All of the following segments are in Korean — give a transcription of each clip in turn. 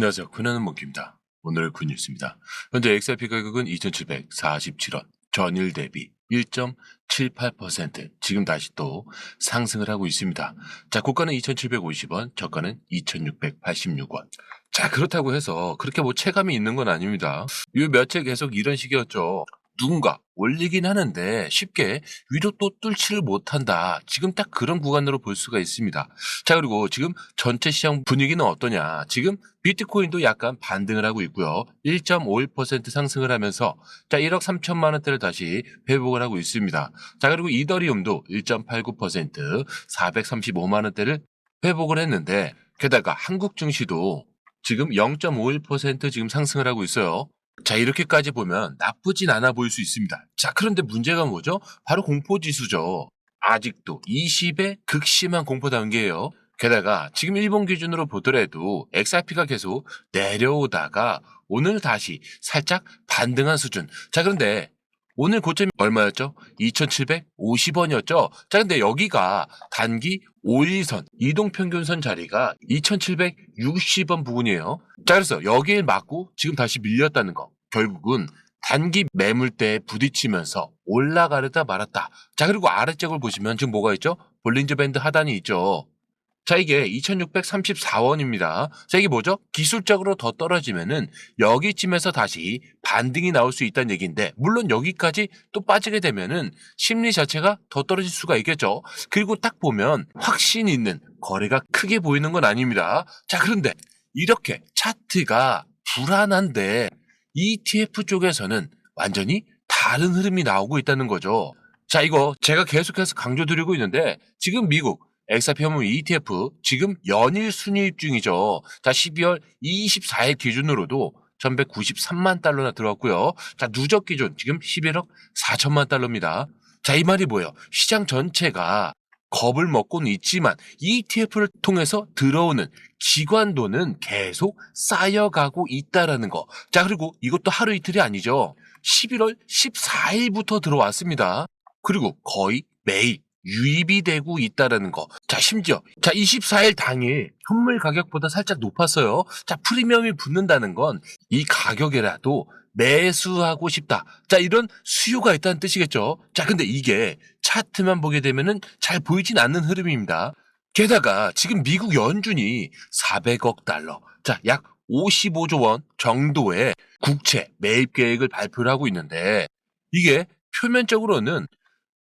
안녕하세요. 군하는 몽키입니다. 오늘 굿뉴스입니다. 현재 XRP 가격은 2,747원, 전일 대비 1.78% 지금 다시 또 상승을 하고 있습니다. 자, 고가는 2,750원, 저가는 2,686원. 자, 그렇다고 해서 그렇게 뭐 체감이 있는 건 아닙니다. 이 며칠 계속 이런 식이었죠. 누군가 올리긴 하는데 쉽게 위로 또 뚫지를 못한다. 지금 딱 그런 구간으로 볼 수가 있습니다. 자, 그리고 지금 전체 시장 분위기는 어떠냐? 지금 비트코인도 약간 반등을 하고 있고요. 1.51% 상승을 하면서 자, 1억 3천만 원대를 다시 회복을 하고 있습니다. 자, 그리고 이더리움도 1.89% 435만 원대를 회복을 했는데 게다가 한국 증시도 지금 0.51% 지금 상승을 하고 있어요. 자, 이렇게까지 보면 나쁘진 않아 보일 수 있습니다. 자, 그런데 문제가 뭐죠? 바로 공포지수죠. 아직도 20의 극심한 공포 단계예요. 게다가 지금 일본 기준으로 보더라도 XRP가 계속 내려오다가 오늘 다시 살짝 반등한 수준. 자, 그런데 오늘 고점이 얼마였죠? 2,750원이었죠? 자, 근데 여기가 단기 5일선 이동평균선 자리가 2,760원 부근이에요. 자, 그래서 여기에 맞고 지금 다시 밀렸다는 거. 결국은 단기 매물대에 부딪히면서 올라가려다 말았다. 자, 그리고 아래쪽을 보시면 지금 뭐가 있죠? 볼린저 밴드 하단이 있죠. 자, 이게 2634원입니다. 자, 이게 뭐죠? 기술적으로 더 떨어지면은 여기쯤에서 다시 반등이 나올 수 있다는 얘기인데, 물론 여기까지 또 빠지게 되면은 심리 자체가 더 떨어질 수가 있겠죠. 그리고 딱 보면 확신 있는 거래가 크게 보이는 건 아닙니다. 자, 그런데 이렇게 차트가 불안한데 ETF 쪽에서는 완전히 다른 흐름이 나오고 있다는 거죠. 자, 이거 제가 계속해서 강조드리고 있는데 지금 미국 엑사피 혐오 ETF 지금 연일 순이입 중이죠. 자, 12월 24일 기준으로도 1193만 달러나 들어왔고요. 자, 누적 기준 지금 11억 4천만 달러입니다. 자, 이 말이 뭐예요? 시장 전체가 겁을 먹고는 있지만 ETF를 통해서 들어오는 기관도는 계속 쌓여가고 있다라는 거. 자, 그리고 이것도 하루 이틀이 아니죠. 11월 14일부터 들어왔습니다. 그리고 거의 매일 유입이 되고 있다라는 거. 자, 심지어 자, 24일 당일 현물 가격보다 살짝 높았어요. 자, 프리미엄이 붙는다는 건 이 가격이라도 매수하고 싶다. 자, 이런 수요가 있다는 뜻이겠죠. 자, 근데 이게 차트만 보게 되면은 잘 보이진 않는 흐름입니다. 게다가 지금 미국 연준이 400억 달러, 자, 약 55조 원 정도의 국채 매입 계획을 발표를 하고 있는데 이게 표면적으로는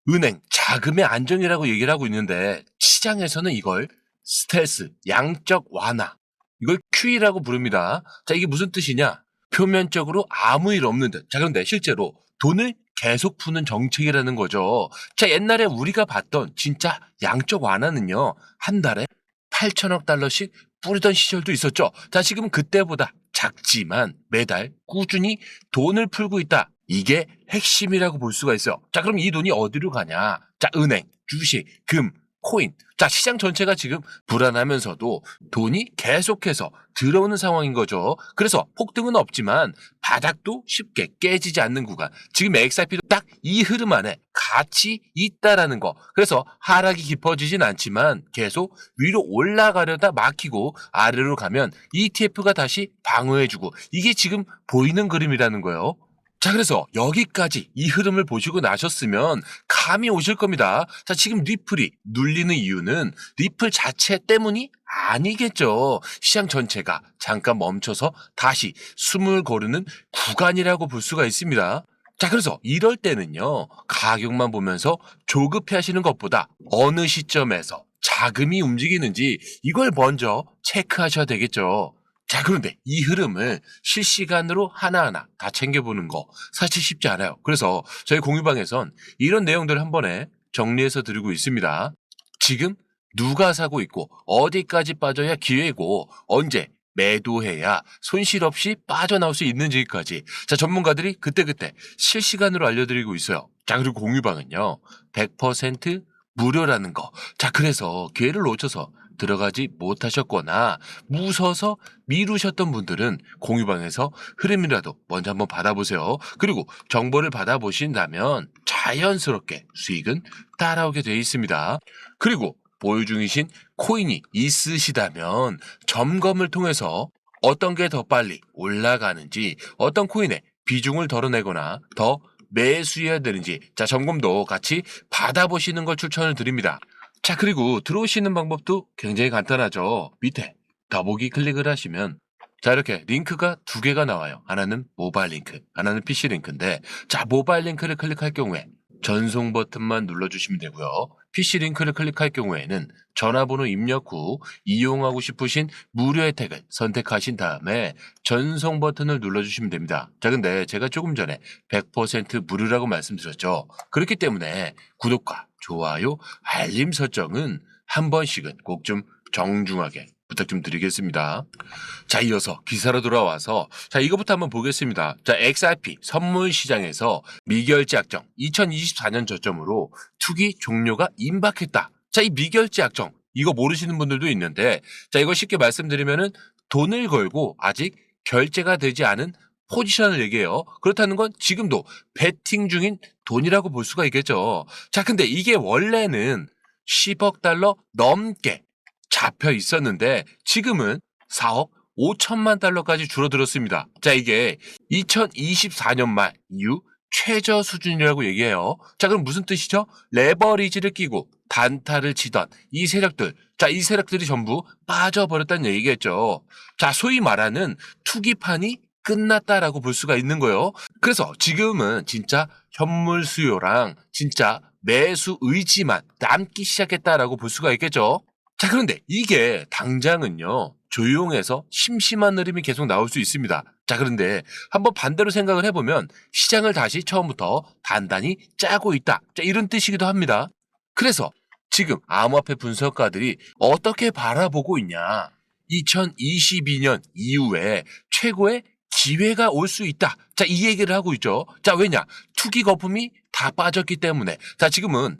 은행 자금의 안정이라고 얘기를 하고 있는데 시장에서는 이걸 스텔스 양적 완화 이걸 QE라고 부릅니다. 자 이게 무슨 뜻이냐? 표면적으로 아무 일 없는 듯. 자 그런데 실제로 돈을 계속 푸는 정책이라는 거죠. 자 옛날에 우리가 봤던 진짜 양적 완화는요 한 달에 8천억 달러씩 뿌리던 시절도 있었죠. 자 지금은 그때보다 작지만 매달 꾸준히 돈을 풀고 있다. 이게 핵심이라고 볼 수가 있어요. 자, 그럼 이 돈이 어디로 가냐? 자, 은행, 주식, 금, 코인. 자, 시장 전체가 지금 불안하면서도 돈이 계속해서 들어오는 상황인 거죠. 그래서 폭등은 없지만 바닥도 쉽게 깨지지 않는 구간. 지금 XRP도 딱 이 흐름 안에 같이 있다라는 거. 그래서 하락이 깊어지진 않지만 계속 위로 올라가려다 막히고 아래로 가면 ETF가 다시 방어해주고 이게 지금 보이는 그림이라는 거예요. 자, 그래서 여기까지 이 흐름을 보시고 나셨으면 감이 오실 겁니다. 자, 지금 리플이 눌리는 이유는 리플 자체 때문이 아니겠죠. 시장 전체가 잠깐 멈춰서 다시 숨을 고르는 구간이라고 볼 수가 있습니다. 자, 그래서 이럴 때는요, 가격만 보면서 조급해 하시는 것보다 어느 시점에서 자금이 움직이는지 이걸 먼저 체크하셔야 되겠죠. 자, 그런데 이 흐름을 실시간으로 하나하나 다 챙겨보는 거 사실 쉽지 않아요. 그래서 저희 공유방에선 이런 내용들을 한 번에 정리해서 드리고 있습니다. 지금 누가 사고 있고 어디까지 빠져야 기회고 언제 매도해야 손실 없이 빠져나올 수 있는지까지 자 전문가들이 그때그때 실시간으로 알려드리고 있어요. 자 그리고 공유방은요 100% 무료라는 거. 자 그래서 기회를 놓쳐서 들어가지 못하셨거나 무서서 미루셨던 분들은 공유방에서 흐름이라도 먼저 한번 받아보세요. 그리고 정보를 받아보신다면 자연스럽게 수익은 따라오게 되어 있습니다. 그리고 보유 중이신 코인이 있으시다면 점검을 통해서 어떤 게 더 빨리 올라가는지 어떤 코인의 비중을 덜어내거나 더 매수해야 되는지 자 점검도 같이 받아보시는 걸 추천을 드립니다. 자 그리고 들어오시는 방법도 굉장히 간단하죠. 밑에 더보기 클릭을 하시면 자 이렇게 링크가 두 개가 나와요. 하나는 모바일 링크, 하나는 PC 링크인데 자 모바일 링크를 클릭할 경우에 전송 버튼만 눌러주시면 되고요. PC 링크를 클릭할 경우에는 전화번호 입력 후 이용하고 싶으신 무료 혜택을 선택하신 다음에 전송 버튼을 눌러주시면 됩니다. 자, 근데 제가 조금 전에 100% 무료라고 말씀드렸죠. 그렇기 때문에 구독과 좋아요, 알림 설정은 한 번씩은 꼭 좀 정중하게 부탁 좀 드리겠습니다. 자, 이어서 기사로 돌아와서 자, 이거부터 한번 보겠습니다. 자, XRP 선물 시장에서 미결제 약정 2024년 저점으로 투기 종료가 임박했다. 자, 이 미결제 약정 이거 모르시는 분들도 있는데 자, 이거 쉽게 말씀드리면은 돈을 걸고 아직 결제가 되지 않은 포지션을 얘기해요. 그렇다는 건 지금도 베팅 중인 돈이라고 볼 수가 있겠죠. 자, 근데 이게 원래는 10억 달러 넘게 잡혀 있었는데 지금은 4억 5천만 달러까지 줄어들었습니다. 자, 이게 2024년 말 이후 최저 수준이라고 얘기해요. 자, 그럼 무슨 뜻이죠? 레버리지를 끼고 단타를 치던 이 세력들, 자, 이 세력들이 전부 빠져버렸다는 얘기겠죠. 자, 소위 말하는 투기판이 끝났다라고 볼 수가 있는 거예요. 그래서 지금은 진짜 현물 수요랑 진짜 매수 의지만 남기 시작했다라고 볼 수가 있겠죠. 자, 그런데 이게 당장은요, 조용해서 심심한 흐름이 계속 나올 수 있습니다. 자, 그런데 한번 반대로 생각을 해보면 시장을 다시 처음부터 단단히 짜고 있다. 자, 이런 뜻이기도 합니다. 그래서 지금 암호화폐 분석가들이 어떻게 바라보고 있냐. 2022년 이후에 최고의 기회가 올 수 있다. 자, 이 얘기를 하고 있죠. 자, 왜냐? 투기 거품이 다 빠졌기 때문에. 자, 지금은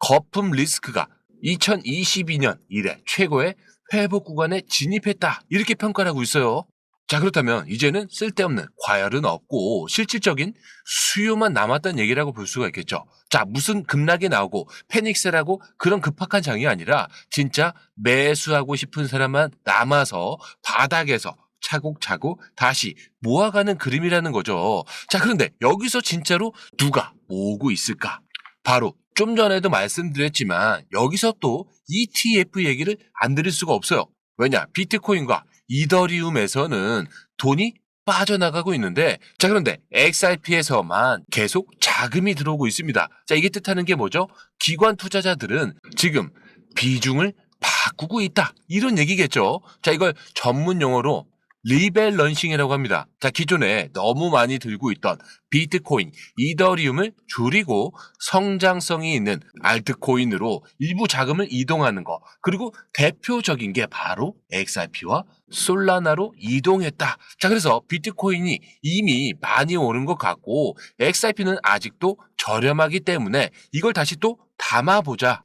거품 리스크가 2022년 이래 최고의 회복 구간에 진입했다. 이렇게 평가를 하고 있어요. 자, 그렇다면 이제는 쓸데없는 과열은 없고 실질적인 수요만 남았다는 얘기라고 볼 수가 있겠죠. 자, 무슨 급락이 나오고 패닉세라고 그런 급박한 장이 아니라 진짜 매수하고 싶은 사람만 남아서 바닥에서 차곡차곡 다시 모아가는 그림이라는 거죠. 자, 그런데 여기서 진짜로 누가 모으고 있을까? 바로 좀 전에도 말씀드렸지만 여기서 또 ETF 얘기를 안 드릴 수가 없어요. 왜냐? 비트코인과 이더리움에서는 돈이 빠져나가고 있는데 자 그런데 XRP에서만 계속 자금이 들어오고 있습니다. 자 이게 뜻하는 게 뭐죠? 기관 투자자들은 지금 비중을 바꾸고 있다 이런 얘기겠죠. 자 이걸 전문 용어로 리밸런싱이라고 합니다. 자, 기존에 너무 많이 들고 있던 비트코인, 이더리움을 줄이고 성장성이 있는 알트코인으로 일부 자금을 이동하는 거. 그리고 대표적인 게 바로 XRP와 솔라나로 이동했다. 자, 그래서 비트코인이 이미 많이 오른 것 같고 XRP는 아직도 저렴하기 때문에 이걸 다시 또 담아보자.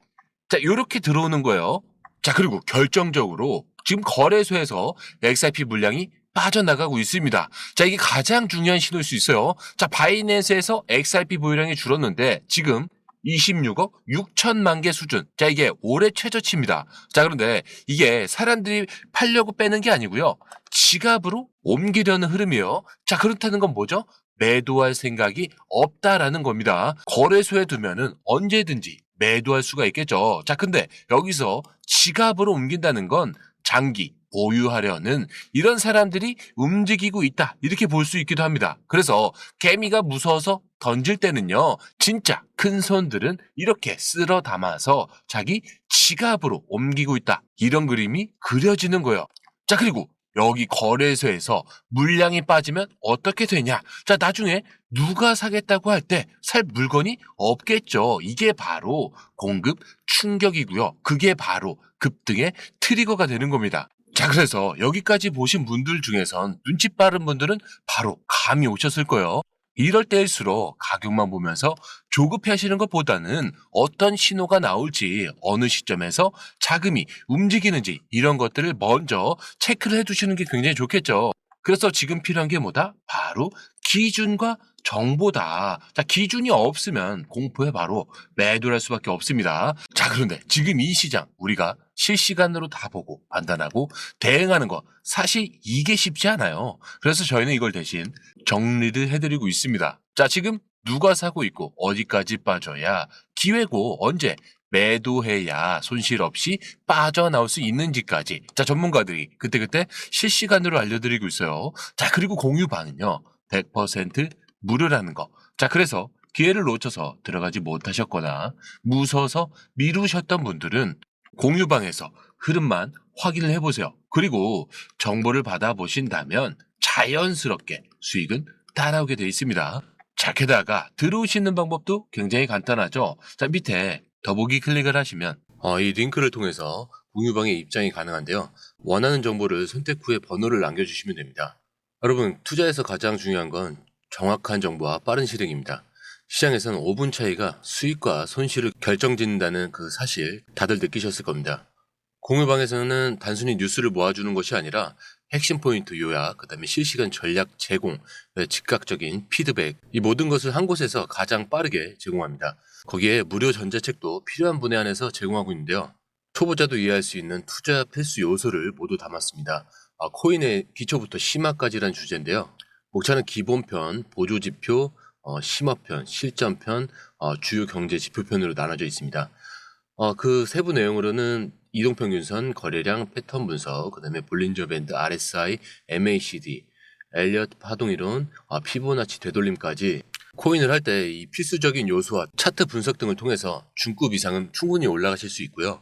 자, 요렇게 들어오는 거예요. 자, 그리고 결정적으로 지금 거래소에서 XRP 물량이 빠져나가고 있습니다. 자, 이게 가장 중요한 신호일 수 있어요. 자, 바이낸스에서 XRP 보유량이 줄었는데 지금 26억 6천만 개 수준. 자, 이게 올해 최저치입니다. 자, 그런데 이게 사람들이 팔려고 빼는 게 아니고요. 지갑으로 옮기려는 흐름이에요. 자, 그렇다는 건 뭐죠? 매도할 생각이 없다라는 겁니다. 거래소에 두면은 언제든지 매도할 수가 있겠죠. 자, 근데 여기서 지갑으로 옮긴다는 건 장기 보유하려는 이런 사람들이 움직이고 있다. 이렇게 볼 수 있기도 합니다. 그래서 개미가 무서워서 던질 때는요, 진짜 큰 손들은 이렇게 쓸어 담아서 자기 지갑으로 옮기고 있다. 이런 그림이 그려지는 거예요. 자, 그리고 여기 거래소에서 물량이 빠지면 어떻게 되냐? 자, 나중에 누가 사겠다고 할 때 살 물건이 없겠죠. 이게 바로 공급 충격이고요. 그게 바로 급등의 트리거가 되는 겁니다. 자, 그래서 여기까지 보신 분들 중에선 눈치 빠른 분들은 바로 감이 오셨을 거예요. 이럴 때일수록 가격만 보면서 조급해 하시는 것보다는 어떤 신호가 나올지 어느 시점에서 자금이 움직이는지 이런 것들을 먼저 체크를 해 두시는 게 굉장히 좋겠죠. 그래서 지금 필요한 게 뭐다? 바로 기준과 정보다. 자, 기준이 없으면 공포에 바로 매도할 수밖에 없습니다. 자, 그런데 지금 이 시장 우리가 실시간으로 다 보고 판단하고 대응하는 거 사실 이게 쉽지 않아요. 그래서 저희는 이걸 대신 정리를 해드리고 있습니다. 자, 지금 누가 사고 있고 어디까지 빠져야 기회고 언제 매도해야 손실 없이 빠져나올 수 있는지까지 자 전문가들이 그때그때 실시간으로 알려드리고 있어요. 자 그리고 공유방은요 100% 무료라는 거. 자 그래서 기회를 놓쳐서 들어가지 못하셨거나 무서워서 미루셨던 분들은 공유방에서 흐름만 확인을 해보세요. 그리고 정보를 받아보신다면 자연스럽게 수익은 따라오게 돼 있습니다. 자, 게다가 들어오시는 방법도 굉장히 간단하죠. 자, 밑에 더보기 클릭을 하시면 어, 이 링크를 통해서 공유방에 입장이 가능한데요. 원하는 정보를 선택 후에 번호를 남겨주시면 됩니다. 여러분, 투자에서 가장 중요한 건 정확한 정보와 빠른 실행입니다. 시장에서는 5분 차이가 수익과 손실을 결정짓는다는 그 사실 다들 느끼셨을 겁니다. 공유방에서는 단순히 뉴스를 모아주는 것이 아니라 핵심 포인트 요약, 그 다음에 실시간 전략 제공, 네, 즉각적인 피드백, 이 모든 것을 한 곳에서 가장 빠르게 제공합니다. 거기에 무료 전자책도 필요한 분에 한해서 제공하고 있는데요. 초보자도 이해할 수 있는 투자 필수 요소를 모두 담았습니다. 아, 코인의 기초부터 심화까지란 주제인데요. 목차는 기본편, 보조지표, 어, 심화편, 실전편, 어, 주요 경제 지표편으로 나눠져 있습니다. 어, 그 세부 내용으로는 이동평균선, 거래량, 패턴 분석, 그 다음에 볼린저 밴드, RSI, MACD, 엘리엇 파동이론, 아, 피보나치 되돌림까지 코인을 할 때 이 필수적인 요소와 차트 분석 등을 통해서 중급 이상은 충분히 올라가실 수 있고요.